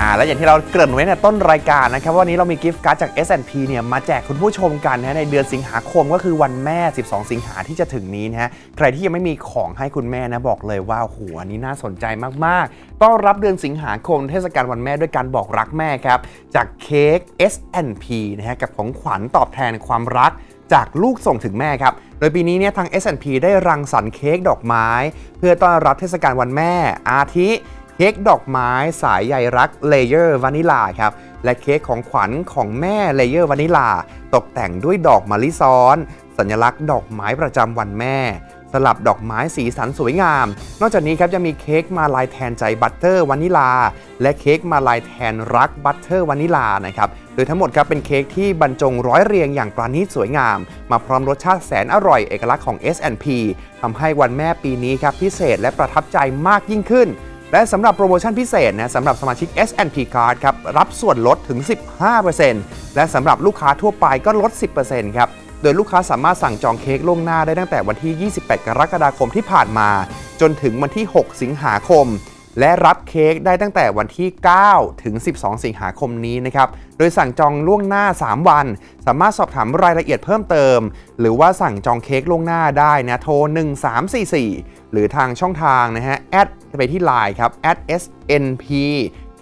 อ่าและอย่างที่เราเกริ่นไว้ในต้นรายการนะครับวันนี้เรามีกิฟต์การ์ดจาก S&P เนี่ยมาแจกคุณผู้ชมกันนะในเดือนสิงหาคมก็คือวันแม่ 12 สิงหาที่จะถึงนี้นะฮะใครที่ยังไม่มีของให้คุณแม่นะบอกเลยว่าโหอันนี้น่าสนใจมากๆ ต้อนรับเดือนสิงหาคมเทศกาลวันแม่ด้วยการบอกรักแม่ครับ จากเค้ก S&P นะฮะกับของขวัญตอบแทนความรักจากลูกส่งถึงแม่ครับ โดยปีนี้เนี่ยทาง S&P ได้รังสรรค์เค้กดอกไม้ เพื่อต้อนรับเทศกาลวันแม่อาทิ ค้กดอกไม้สายใยรักเลเยอร์วานิลาครับและเค้กของขวัญของแม่เลเยอร์วานิลา ตกแต่งด้วยดอกมะลิซ้อน สัญลักษณ์ดอกไม้ประจำวันแม่ สลับดอกไม้สีสันสวยงาม นอกจากนี้ครับจะมีเค้กมาลายแทนใจบัตเตอร์วานิลา และเค้กมาลายแทนรักบัตเตอร์วานิลานะครับโดยทั้งหมดครับเป็นเค้กที่บรรจงร้อยเรียงอย่างปราณีตสวยงาม มาพร้อมรสชาติแสนอร่อยเอกลักษณ์ของ S&P ทำให้วันแม่ปีนี้ครับพิเศษและประทับใจมากยิ่งขึ้น และสำหรับโปรโมชั่นพิเศษนะสำหรับสมาชิก S&P Card ครับรับส่วนลดถึง 15%และสำหรับลูกค้าทั่วไปก็ลด 10%ครับโดยลูกค้าสามารถสั่งจองเค้กล่วงหน้าได้ตั้งแต่วันที่ 28 กรกฎาคมที่ผ่านมา จนถึงวันที่ 6 สิงหาคม และรับเค้กได้ตั้งแต่วันที่ 9 ถึง 12 สิงหาคมนี้นะครับ โดยสั่งจองล่วงหน้า 3 วัน สามารถสอบถามรายละเอียดเพิ่มเติม หรือว่าสั่งจองเค้กล่วงหน้าได้นะ โทร 1344 หรือทางช่องทางนะฮะ แอดไปที่ Line ครับ @snp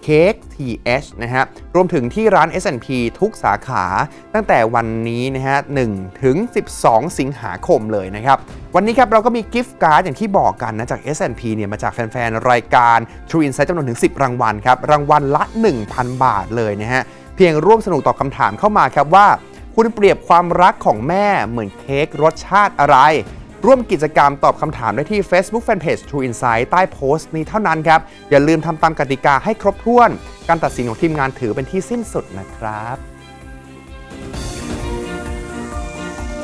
เค้ก th นะฮะรวมถึงที่ร้าน S&P ทุกสาขา ตั้งแต่วันนี้นะฮะ1ถึง 12 สิงหาคมเลยนะครับ วันนี้ครับเราก็มีกิฟต์การ์ดอย่างที่บอกกันนะจาก S&P เนี่ยมาจากแฟนๆ รายการ True Insight จำนวนถึง 10 รางวัลครับ รางวัลละ 1,000 บาทเลยนะฮะ เพียงร่วมสนุกตอบคำถามเข้ามาครับว่า คุณเปรียบความรักของแม่เหมือนเค้กรสชาติอะไร ร่วมกิจกรรมตอบคำถามได้ที่ Facebook Fanpage True Insight ใต้โพสต์นี้เท่านั้นครับ อย่าลืมทำตามกติกาให้ครบถ้วน การตัดสินของทีมงานถือเป็นที่สิ้นสุดนะครับ